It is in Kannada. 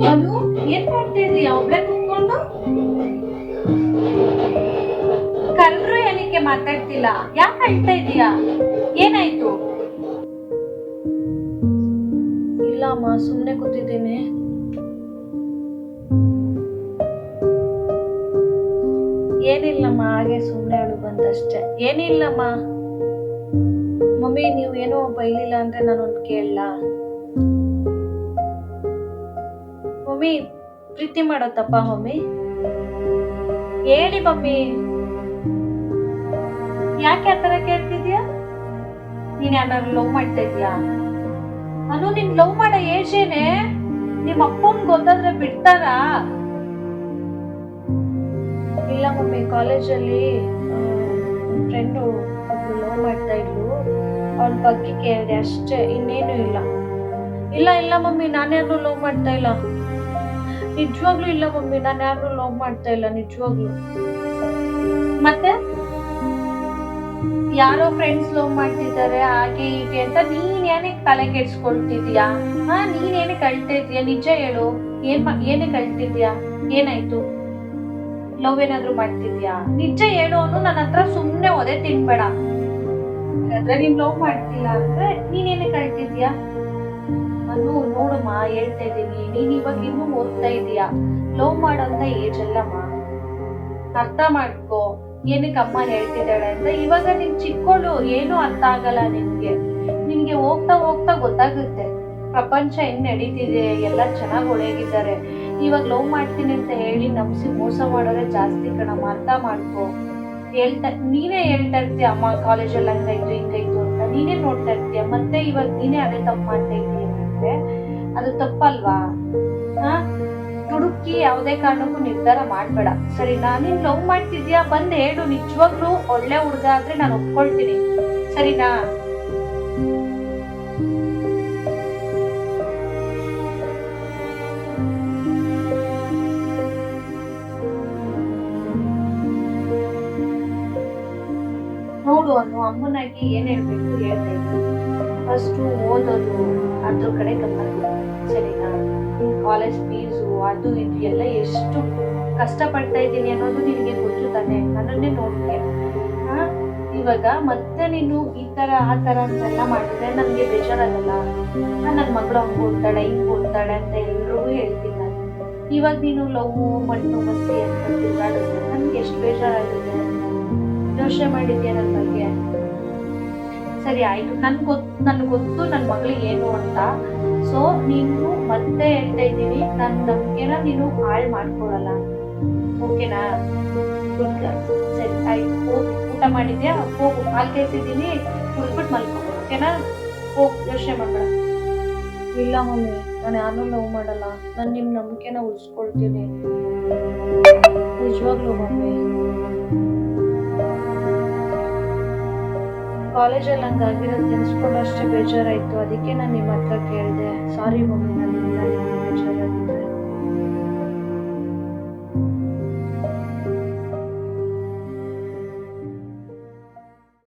ಅನು ಏನ್ ಮಾಡ್ತಾ ಇದ್ರಿ? ಒಬ್ಳೆ ಕುತ್ಕೊಂಡು ಕಲ್ರು ಏನಕ್ಕೆ ಮಾತಾಡ್ತಿಲ್ಲ ಯಾಕೆ ಅಳ್ತಾ ಇದೀಯಾ ಏನಾಯ್ತು? ಇಲ್ಲ ಅಮ್ಮ ಸುಮ್ಮನೆ ಕೂತಿದ್ದೀನಿ. ಏನಿಲ್ಲಮ್ಮ, ಹಾಗೆ ಸುಮ್ಮನೆ ಅಳು ಬಂದಷ್ಟೇ. ಏನಿಲ್ಲಮ್ಮ. ಮಮ್ಮಿ, ನೀವು ಏನೋ ಬೈಲಿಲ್ಲ ಅಂದ್ರೆ ನಾನೊಂದು ಕೇಳಲ್ಲ ಮಮ್ಮಿ, ಪ್ರೀತಿ ಮಾಡೋ ತಪ್ಪ ಮಮ್ಮಿ. ಹೇಳಿ ಮಮ್ಮಿ. ಯಾಕೆ ಆ ತರ ಕೇಳ್ತಿದ್ಯಾ? ನೀನ್ ಯಾರು ಲವ್ ಮಾಡ್ತಾ ಇದ್ಯಾ? ನಾನು ನಿನ್ ಲವ್ ಮಾಡೋ ಏಜ್ ಏನೇ? ನಿಮ್ಮ ಅಪ್ಪನ್ ಗೊತ್ತಾದ್ರೆ ಬಿಡ್ತಾರಾ? ಇಲ್ಲ ಮಮ್ಮಿ ಕಾಲೇಜಲ್ಲಿ ಫ್ರೆಂಡು ಒಬ್ರು ಲವ್ ಮಾಡ್ತಾ ಇದ್ರು ಅವ್ನ ಬಗ್ಗೆ ಕೇಳಿದೆ ಅಷ್ಟೇ, ಇನ್ನೇನು ಇಲ್ಲ. ಇಲ್ಲ ಇಲ್ಲ ಮಮ್ಮಿ ನಾನೇನು ಲವ್ ಮಾಡ್ತಾ ಇಲ್ಲ. ನಿಜವಾಗ್ಲೂ ಇಲ್ಲ ಮಮ್ಮಿ, ನಾನು ಯಾರು ಲವ್ ಮಾಡ್ತಾ ಇಲ್ಲ, ನಿಜವಾಗ್ಲೂ. ಮತ್ತೆ? ಯಾರೋ ಫ್ರೆಂಡ್ಸ್ ಲವ್ ಮಾಡ್ತಿದ್ದಾರೆ, ಹಾಗೆ ಹೀಗೆ ಅಂತ ನೀನ್ ಏನಕ್ಕೆ ತಲೆ ಕೆಡ್ಸ್ಕೊಳ್ತಿದ್ಯಾ? ಹಾ, ನೀನ್ ಏನಕ್ಕೆ ಅಳ್ತಾ ಇದೀಯಾ? ನಿಜ ಹೇಳು. ಏನ್ ಏನೇ ಏನಕ್ಕೆ ಅಳ್ತಿದ್ಯಾ ಏನಾಯ್ತು? ಲವ್ ಏನಾದ್ರು ಮಾಡ್ತಿದ್ಯಾ? ನಿಜ ಹೇಳು ಅನ್ನು ನನ್ನ ಹತ್ರ ಸುಮ್ನೆ ಒದೆ ತಿನ್ಬೇಡ. ಅಂದ್ರೆ ನೀನ್ ಲವ್ ಮಾಡ್ತಿಲ್ಲ ಅಂದ್ರೆ ನೀನ್ ಏನಕ್ಕೆ ಅನ್ನು ನೋಡಮ್ಮ ಹೇಳ್ತಾ ಇದ್ದೀನಿ. ನೀನ್ ಇವಾಗ ಇನ್ನೂ ಓದ್ತಾ ಇದೀಯಾ? ಲವ್ ಮಾಡೋಂತ ಏಜ್ ಅಲ್ಲಮ್ಮ. ಅರ್ಥ ಮಾಡ್ಕೋ. ಏನಕ್ಕೆ ಅಮ್ಮ ಹೇಳ್ತಿದ್ದಾಳೆ ಅಂತ. ಇವಾಗ ನೀನ್ ಚಿಕ್ಕೋಳು, ಏನು ಅರ್ಥ ಆಗಲ್ಲ ನಿನ್ಗೆ. ನಿನ್ಗೆ ಹೋಗ್ತಾ ಹೋಗ್ತಾ ಗೊತ್ತಾಗುತ್ತೆ. ಪ್ರಪಂಚ ಹೆಂಗ್ ನಡೀತಿದೆ, ಎಲ್ಲ ಚೆನ್ನಾಗಿ ಒಳಗಿದ್ದಾರೆ ಇವಾಗ ಲವ್ ಮಾಡ್ತೀನಿ ಅಂತ ಹೇಳಿ ನಮ್ಸಿ ಮೋಸ ಮಾಡೋರೆ ಜಾಸ್ತಿ ಕಣಮ್ಮ. ಅರ್ಥ ಮಾಡ್ಕೋ. ಹೇಳ್ತಾ, ನೀನೇ ಹೇಳ್ತಾ ಇರ್ತೀಯ, ಅಮ್ಮ ಕಾಲೇಜಲ್ಲಿ ಹಂಗಾಯ್ತು ಹಿಂಗಾಯ್ತು ಅಂತ. ನೀನೇ ನೋಡ್ತಾ ಇರ್ತೀಯ. ಮತ್ತೆ ಇವಾಗ ನೀನೇ ಅದೇ ತಪ್ಪು ಮಾಡ್ತಾ ಇದೀಯ ಅಂದ್ರೆ ಅದು ತಪ್ಪಲ್ವಾ? ಹಾ? ತುಡುಕಿ ಯಾವುದೇ ಕಾರಣಕ್ಕೂ ನಿರ್ಧಾರ ಮಾಡ್ಬೇಡ. ಸರಿನಾ ನೀನ್ ಲವ್ ಮಾಡ್ತಿದ್ಯಾ? ಬಂದ್ ಹೇಳು. ನಿಜವಾಗ್ಲೂ ಒಳ್ಳೆ ಹುಡುಗ ಆದ್ರೆ ನಾನು ಒಪ್ಕೊಳ್ತೀನಿ. ಸರಿನಾ? ನೋಡು ಅಮ್ಮನಾಗಿ ಏನ್ ಹೇಳ್ಬೇಕು ಹೇಳ್ತಾ ಫಸ್ಟು ಓದೋದು ಅದ್ರ ಕಡೆ ಗಮನ. ಸರಿನಾ? ಕಾಲೇಜ್ ಫೀಸು ಅದು ಇದು ಎಲ್ಲ ಎಷ್ಟು ಕಷ್ಟಪಡ್ತಾ ಇದ್ದೀನಿ ಅನ್ನೋದು ನಿನಗೆ ಗೊತ್ತು ತಾನೆ. ನನ್ನನ್ನೇ ನೋಡ್ತೀಯ. ಇವಾಗ ಮತ್ತೆ ನೀನು ಈ ತರ, ಆ ತರ ಅಂತೆಲ್ಲ ಮಾಡಿದ್ರೆ ನನಗೆ ಬೇಜಾರಾಗಲ್ಲ. ನನ್ನ ಮಗಳು ಹಂಗೆ ಓದ್ತಾಳೆ, ಹಿಂಗ್ ಓದ್ತಾಳೆ ಅಂತ ಎಲ್ರಿಗೂ ಹೇಳ್ತೀನಿ ನಾನು. ಇವಾಗ ನೀನು ಲವ್, ಮಣ್ಣು, ಮಸ್ತಿ ಅಂತ ನನ್ಗೆ ಎಷ್ಟು ಬೇಜಾರಾಗುತ್ತೆ? ಯೋಚನೆ ಮಾಡಿದ್ಯಾ ನನ್ನ ಬಗ್ಗೆ? ಸರಿ ಆಯ್ತು. ನನ್ ಗೊತ್ತು ನನ್ಗೆ ಗೊತ್ತು ನನ್ನ ಮಗಳಿಗೆ ಏನು ಅಂತ. ಸೊ ನೀನು ಮತ್ತೆ ಹೇಳ್ತಾ ಇದ್ದೀನಿ ನನ್ನ ನಂಬಿಕೆನ ನೀನು ಹಾಳು ಮಾಡ್ಕೊಡಲ್ಲ ಓಕೆನಾ? ಗುಡ್ ಗರ್ಲ್ ಸರಿ, ಆಯ್ತು. ಹೋಗಿ, ಊಟ ಮಾಡಿದ್ಯಾ? ಹೋಗು. ಹಾಲು ಕೇಳ್ತಿದ್ದೀನಿ. ಕುಡ್ಬಿಟ್ಟು ಮಲ್ಕೋ ಓಕೆನಾ? ಹೋಗು, ಯೋಚನೆ ಮಾಡ್ಬೇಡ. ಇಲ್ಲ ಮಮ್ಮಿ, ನಾನು ಯಾರನ್ನೂ ಲವ್ ಮಾಡಲ್ಲ. ನಾನು ನಿಮ್ಮ ನಂಬಿಕೆನ ಉಳಿಸ್ಕೊಳ್ತೀನಿ. ನಿಜವಾಗ್ಲೂ ಮಮ್ಮಿ. ಕಾಲೇಜಲ್ಲಿ ಹಂಗೆ ಆಗಿರೋದು ತಿಳಿಸ್ಕೊಂಡು ಅಷ್ಟೇ ಬೇಜಾರಾಯಿತು. ಅದಕ್ಕೆ ನಾನು ನಿಮ್ಮ ಹತ್ರ ಕೇಳಿದೆ. ಸಾರಿ ಮಮ್ಮಿ ನಾನು ಬೇಜಾರಾಗಿ